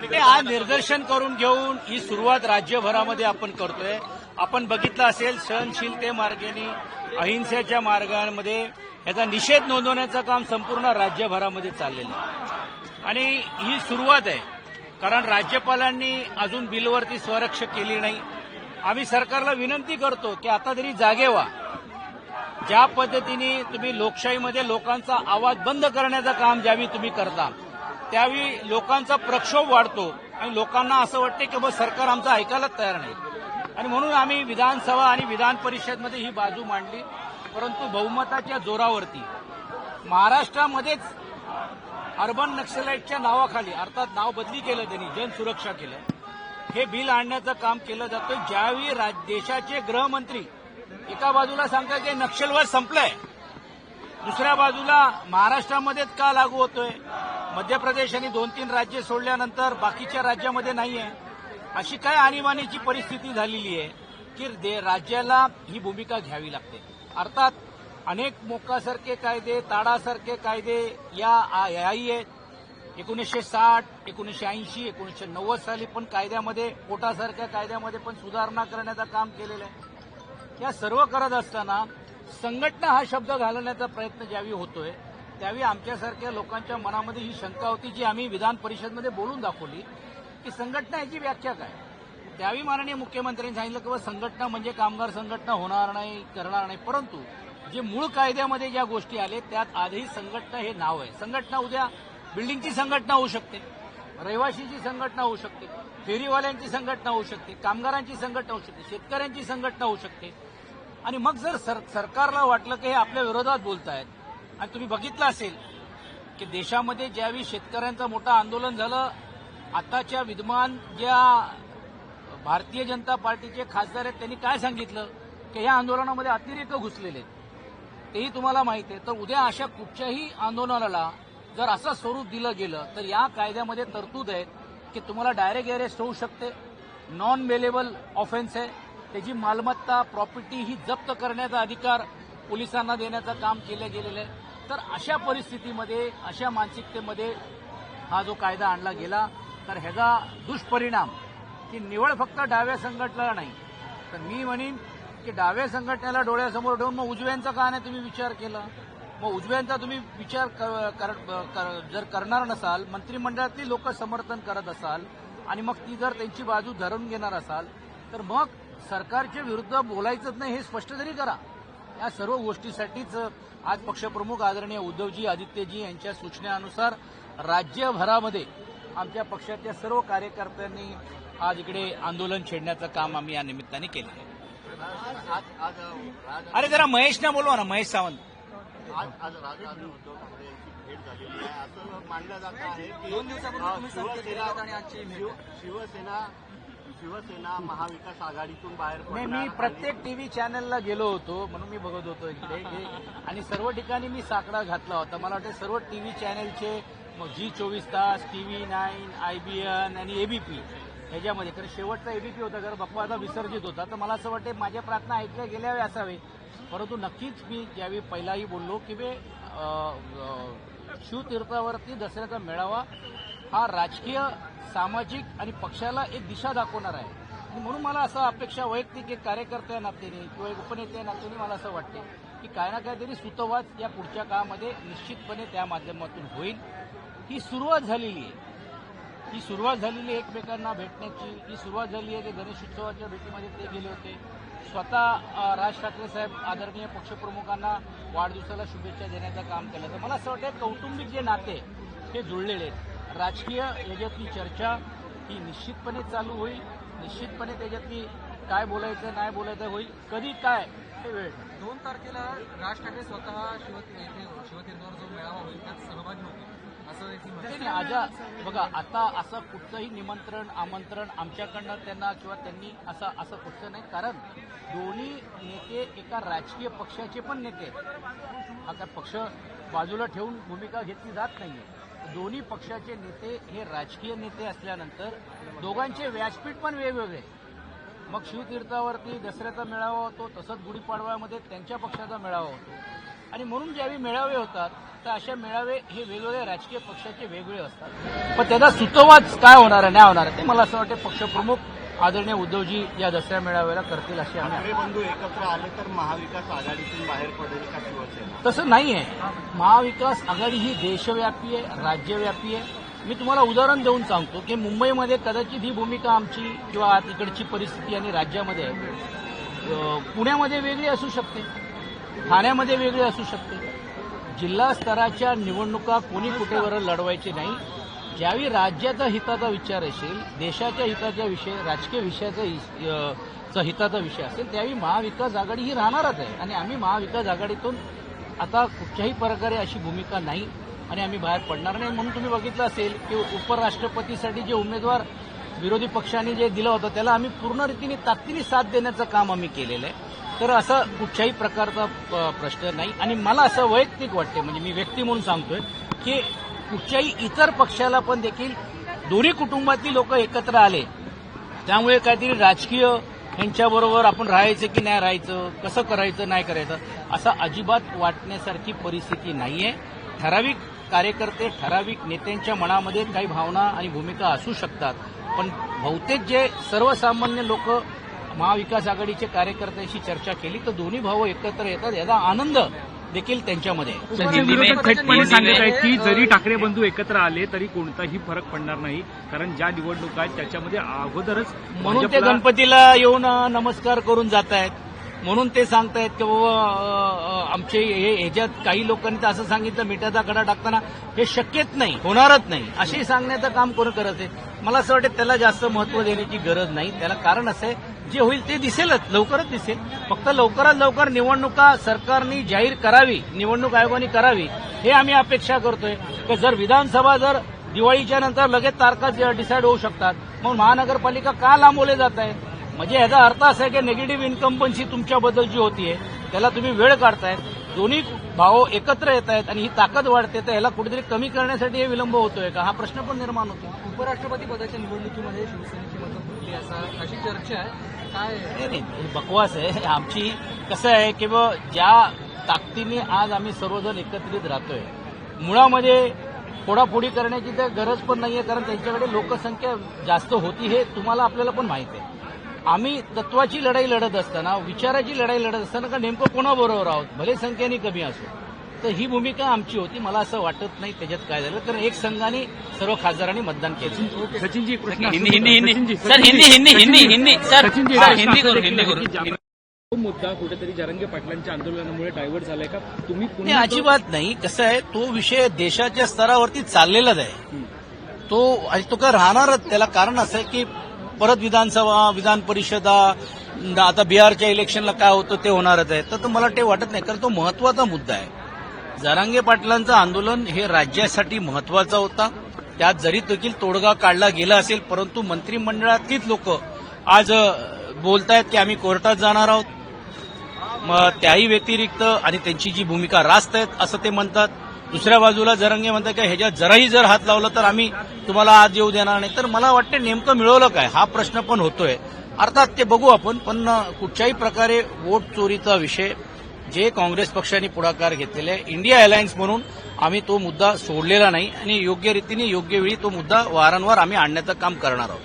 ते आज निदर्शन करून घेऊन ही सुरुवात राज्यभरामध्ये आपण करतोय. आपण बघितलं असेल सहनशीलते मार्गाने अहिंसेच्या मार्गामध्ये याचा निषेध नोंदवण्याचं काम संपूर्ण राज्यभरामध्ये चाललेलं आहे. आणि ही सुरुवात आहे कारण राज्यपालांनी अजून बिलवरती स्वरक्ष केली नाही. आम्ही सरकारला विनंती करतो की आता तरी जागे व्हा. ज्या पद्धतीने तुम्ही लोकशाहीमध्ये लोकांचा आवाज बंद करण्याचं काम ज्यावेळी तुम्ही करता त्यावेळी लोकांचा प्रक्षोभ वाढतो आणि लोकांना असं वाटते की बस सरकार आमचं ऐकायलाच तयार नाही. आणि म्हणून आम्ही विधानसभा आणि विधान परिषदमध्ये ही बाजू मांडली. परंतु बहुमताच्या जोरावरती महाराष्ट्रामध्येच अर्बन नक्षलाईटच्या नावाखाली अर्थात नाव बदली केलं त्यांनी जनसुरक्षा केलं. हे बिल आणण्याचं काम केलं जातं ज्यावेळी राज- देशाचे गृहमंत्री एका बाजूला सांगतात की नक्षलवाद संपलाय दुसऱ्या बाजूला महाराष्ट्रामध्येच का लागू होतोय? मध्य प्रदेश आणि दोन तीन राज्य सोडल्यानंतर बाकीच्या राज्यामध्ये नाहीये. अशी काय आणीबाणीची परिस्थिती झालेली आहे की दे- राज्याला ही भूमिका घ्यावी लागते. अर्थात अनेक मोकासारखे कायदे ताडासारखे कायदे या याही आहेत. एकोणीसशे साठ एकोणीसशे ऐंशी एकोणीसशे नव्वद साली पण कायद्यामध्ये पोटासारख्या कायद्यामध्ये पण सुधारणा करण्याचं काम केलेलं आहे. या सर्व करत असताना संघटना हा शब्द घालवण्याचा प्रयत्न ज्यावेळी होतोय त्यावेळी आमच्यासारख्या लोकांच्या मनामध्ये ही शंका होती जी आम्ही विधान परिषदमध्ये बोलून दाखवली की संघटना याची व्याख्या काय? त्यावेळी माननीय मुख्यमंत्र्यांनी सांगितलं की बा संघटना म्हणजे कामगार संघटना होणार नाही करणार नाही परंतु जे मूळ कायद्यामध्ये ज्या गोष्टी आले त्यात आधी संघटना हे नाव आहे. संघटना उद्या बिल्डिंगची संघटना होऊ शकते रहिवाशीची संघटना होऊ शकते फेरीवाल्यांची संघटना होऊ शकते कामगारांची संघटना होऊ शकते शेतकऱ्यांची संघटना होऊ शकते. आणि मग जर सर सरकारला वाटलं की हे आपल्या विरोधात बोलतायत आणि तुम्ही बघितलं असेल की देशामध्ये ज्यावेळी शेतकऱ्यांचं मोठं आंदोलन झालं आताच्या विद्यमान ज्या भारतीय जनता पार्टीचे खासदार आहेत त्यांनी काय सांगितलं? की या आंदोलनामध्ये अतिरेक घुसलेले आहेत. तेही तुम्हाला माहिती आहे. तर उद्या अशा कुठच्याही आंदोलनाला जर असं स्वरूप दिलं गेलं तर या कायद्यामध्ये तरतूद आहे की तुम्हाला डायरेक्ट अरेस्ट होऊ शकते. नॉन वेलेबल ऑफेन्स आहे. त्याची मालमत्ता प्रॉपर्टी ही जप्त करण्याचा अधिकार पोलिसांना देण्याचं काम केलं गेलेलं आहे. तर अशा परिस्थितीमध्ये अशा मानसिकतेमध्ये हा जो कायदा आणला गेला तर ह्याचा दुष्परिणाम की निवळ फक्त डाव्या संघटनेला नाही. तर मी म्हणेन की डाव्या संघटनेला डोळ्यासमोर ठेवून मग उजव्यांचा का नाही तुम्ही विचार केला? मग उजव्यांचा तुम्ही विचार कर- कर- कर- जर करणार नसाल मंत्रिमंडळातली लोक समर्थन करत असाल आणि मग ती जर त्यांची बाजू धरून घेणार असाल तर मग सरकारच्या विरुद्ध बोलायचंच नाही हे स्पष्ट तरी करा. या सर्व गोष्टीसाठीच आज पक्षप्रमुख आदरणीय उद्धवजी आदित्यजी यांच्या सूचनेनुसार राज्यभरामध्ये आमच्या पक्षाच्या सर्व कार्यकर्त्यांनी आज इकडे आंदोलन छेडण्याचं काम आम्ही या निमित्ताने केलं आहे. अरे जरा महेशना बोलवा ना महेश सावंत. आज आज राज आणि उद्धव ठाकरे यांची भेट झालेली आहे. असं मानलं जात आहे की शिवसेना शिवसेना महाविकास आघाडीतून बाहेर नाही मी प्रत्येक टीव्ही चॅनलला गेलो होतो म्हणून मी बघत होतो इकडे. आणि सर्व ठिकाणी मी साकडा घातला होता. मला वाटतं सर्व टीव्ही चॅनलचे मग Zee Chovis Taas TV nine IBN आणि एबीपी ह्याच्यामध्ये. कारण शेवटचा एबीपी होता कारण बाप्पा आता विसर्जित होता. तर मला असं वाटतं माझ्या प्रार्थना ऐकल्या गेल्यावे असावे. परंतु नक्कीच मी ज्यावेळी पहिलाही बोललो की बे अं, शिवतीर्थावरती दसऱ्याचा मेळावा हा राजकीय सामाजिक आणि पक्षाला एक दिशा दाखवणार आहे. आणि म्हणून मला असं अपेक्षा वैयक्तिक एक कार्यकर्त्या नात्याने किंवा एक उपनेत्या नात्याने मला असं वाटते की काय ना काहीतरी सुतवाच या पुढच्या काळामध्ये निश्चितपणे त्या माध्यमातून होईल. ही सुरुवात झालेली आहे. ही सुरुवात झालेली आहे एकमेकांना भेटण्याची. ही सुरुवात झाली आहे की गणेशोत्सवाच्या भेटीमध्ये ते गेले होते. स्वतः राज ठाकरे साहेब आदरणीय पक्षप्रमुखांना वाढदिवसाला शुभेच्छा देण्याचं काम केलं. तर मला असं वाटतं कौटुंबिक जे नाते हे जुळलेले आहेत. राजकीय याच्यातली चर्चा ही निश्चितपणे चालू होईल. निश्चितपणे त्याच्यातली काय बोलायचं नाही बोलायचं होईल. कधी काय हे वेळ. दोन तारखेला राज ठाकरे स्वतः शिवतीर्थावर जो मेळावा होईल त्यात सहभागी होतील. असं बघा आता असं कुठचंही निमंत्रण आमंत्रण आमच्याकडनं त्यांना किंवा त्यांनी असं असं कुठचं नाही. कारण दोन्ही नेते एका राजकीय पक्षाचे पण नेते काय पक्ष बाजूला ठेवून भूमिका घेतली जात नाहीये. दोन्ही पक्षाचे नेते हे राजकीय नेते असल्यानंतर दोघांचे व्यासपीठ पण वेगवेगळे. मग शिवतीर्थावरती दसऱ्याचा मेळावा होतो तसंच गुढीपाडव्यामध्ये त्यांच्या पक्षाचा मेळावा होतो. आणि म्हणून ज्यावेळी मेळावे होतात तर अशा मेळावे हे वेगवेगळ्या राजकीय पक्षाचे वेगवेगळे असतात. पण त्याचा सुतोवाद काय होणार आहे नाही होणार आहे ते मला असं वाटतं पक्षप्रमुख आदरणीय उद्धवजी या दसऱ्या मेळाव्याला करतील अशी आम्ही बंधू एकत्र आले तर महाविकास आघाडीतून बाहेर पडेल का शिवसेना? तसं नाही आहे. महाविकास आघाडी ही देशव्यापी आहे राज्यव्यापी आहे. मी तुम्हाला उदाहरण देऊन सांगतो की मुंबईमध्ये कदाचित ही भूमिका आमची किंवा तिकडची परिस्थिती आणि राज्यामध्ये पुण्यामध्ये वेगळी असू शकते ठाण्यामध्ये वेगळी असू शकते. जिल्हा स्तराच्या निवडणुका कोणी कुठेवर लढवायची नाही. ज्यावेळी राज्याचा हिताचा विचार असेल देशाच्या हिताचा विषय राजकीय विषयाचा चा हिताचा विषय असेल त्यावेळी महाविकास आघाडी ही राहणारच आहे. आणि आम्ही महाविकास आघाडीतून आता कुठच्याही प्रकारे अशी भूमिका नाही आणि आम्ही बाहेर पडणार नाही म्हणून तुम्ही बघितलं असेल की उपराष्ट्रपतीसाठी जे उमेदवार विरोधी पक्षाने जे दिलं होतं त्याला आम्ही पूर्ण रीतीने ताकदीने साथ देण्याचं काम आम्ही केलेलं आहे. तर असं कुठच्याही प्रकारचा प- प्रश्न नाही. आणि मला असं वैयक्तिक वाटते म्हणजे मी व्यक्ती म्हणून सांगतोय की कुठच्याही इतर पक्षाला पण देखील दोन्ही कुटुंबातील लोक एकत्र आले. त्यामुळे काहीतरी राजकीय यांच्याबरोबर आपण राहायचं की नाही राहायचं कसं करायचं नाही करायचं असं अजिबात वाटण्यासारखी परिस्थिती नाहीये. ठराविक कार्यकर्ते ठराविक नेत्यांच्या मनामध्ये काही भावना आणि भूमिका असू शकतात. पण बहुतेक जे सर्वसामान्य लोक महाविकास आघाडीचे कार्यकर्त्यांशी चर्चा केली तर दोन्ही भाऊ एकत्र येतात याचा आनंद देखील त्यांच्यामध्ये. विरोधक थेटपणे सांगत आहेत की जरी ठाकरे बंधू एकत्र आले तरी कोणताही फरक पडणार नाही. कारण ज्या निवडणुका आहेत त्याच्यामध्ये अगोदरच म्हणून ते गणपतीला येऊन नमस्कार करून जात आहेत म्हणून ते सांगतायत की बाबा आमचे हे ह्याच्यात काही लोकांनी तर असं सांगितलं मिठाचा खडा टाकताना. हे शक्यच नाही होणारच नाही. असे सांगण्याचं काम कोण करत आहे? मला असं वाटतं त्याला जास्त महत्त्व देण्याची गरज नाही. त्याला कारण असं आहे जे होईल ते दिसेलच लवकरच दिसेल. फक्त लवकरात लवकर निवडणुका सरकारने जाहीर करावी निवडणूक आयोगाने करावी हे आम्ही अपेक्षा करतोय. की जर विधानसभा जर दिवाळीच्या नंतर लगेच तारखा डिसाईड होऊ शकतात मग महानगरपालिका का लांबवले जात आहे? म्हणजे याचा अर्थ असा आहे की निगेटिव्ह इन्कम्पन्सी तुमच्याबद्दल जी होतीये त्याला तुम्ही वेळ काढतायत दोन्ही भाऊ एकत्र येत आहेत आणि ही ताकद वाढते तर याला कुठेतरी कमी करण्यासाठी हे विलंब होतोय का? हा प्रश्न पण निर्माण होतो. उपराष्ट्रपती पदाच्या निवडणुकीमध्ये शिवसेनेची मतं फुटली असा अशी चर्चा आहे. काय नाही हे बकवास आहे. आमची कसं आहे की बुवा ज्या ताकदीने आज आम्ही सर्वजण एकत्रित राहतोय मुळामध्ये फोडाफोडी करण्याची तर गरज पण नाहीये कारण त्यांच्याकडे लोकसंख्या जास्त होती हे तुम्हाला आपल्याला पण माहिती आहे. आम्ही तत्वाची लढाई लढत असताना विचाराची लढाई लढत असताना का नेमकं कोणाबरोबर आहोत? भले संख्येने कमी असो. तर ही भूमिका आमची होती. मला असं वाटत नाही त्याच्यात काय झालं. कारण एक संघाने सर्व खासदारांनी मतदान केलं. सचिनजी हिंदी हिंदी सर हिंदी हिंदी हिंदी हिंदी. सर हिंदी करू हिंदी करू की तो मुद्दा कुठेतरी जरंगे पाटलांच्या आंदोलनामुळे डायव्हर्ट झालाय का? तुम्ही अजिबात नाही. कसं आहे तो विषय देशाच्या स्तरावरती चाललेलाच आहे. तो तो काय राहणारच. त्याला कारण असं आहे की परत विधानसभा विधान परिषदा आता बिहारच्या इलेक्शनला काय होतं ते होणारच आहे. तर मला ते वाटत नाही कारण तो महत्त्वाचा मुद्दा आहे. जरांगे पाटलांचं आंदोलन हे राज्यासाठी महत्त्वाचा होता. त्यात जरी देखील तोडगा काढला गेला असेल परंतु मंत्रिमंडळातलीच लोक आज बोलतायत की आम्ही कोर्टात जाणार आहोत. मग त्याही व्यतिरिक्त आणि त्यांची जी भूमिका रास्त आहेत असं ते म्हणतात. दुसऱ्या बाजूला जरंगे म्हणतात की ह्याच्यात जराही जर हात लावला तर आम्ही तुम्हाला आज येऊ देणार नाही. तर मला वाटते नेमकं मिळवलं काय? हा प्रश्न पण होतोय. अर्थात ते बघू आपण पण कुठच्याही प्रकारे वोट चोरीचा विषय जे काँग्रेस पक्षाने पुढाकार घेतलेले आहे इंडिया अलायन्स म्हणून आम्ही तो मुद्दा सोडलेला नाही आणि योग्य रीतीने योग्य वेळी तो मुद्दा वारंवार आम्ही आणण्याचं काम करणार आहोत.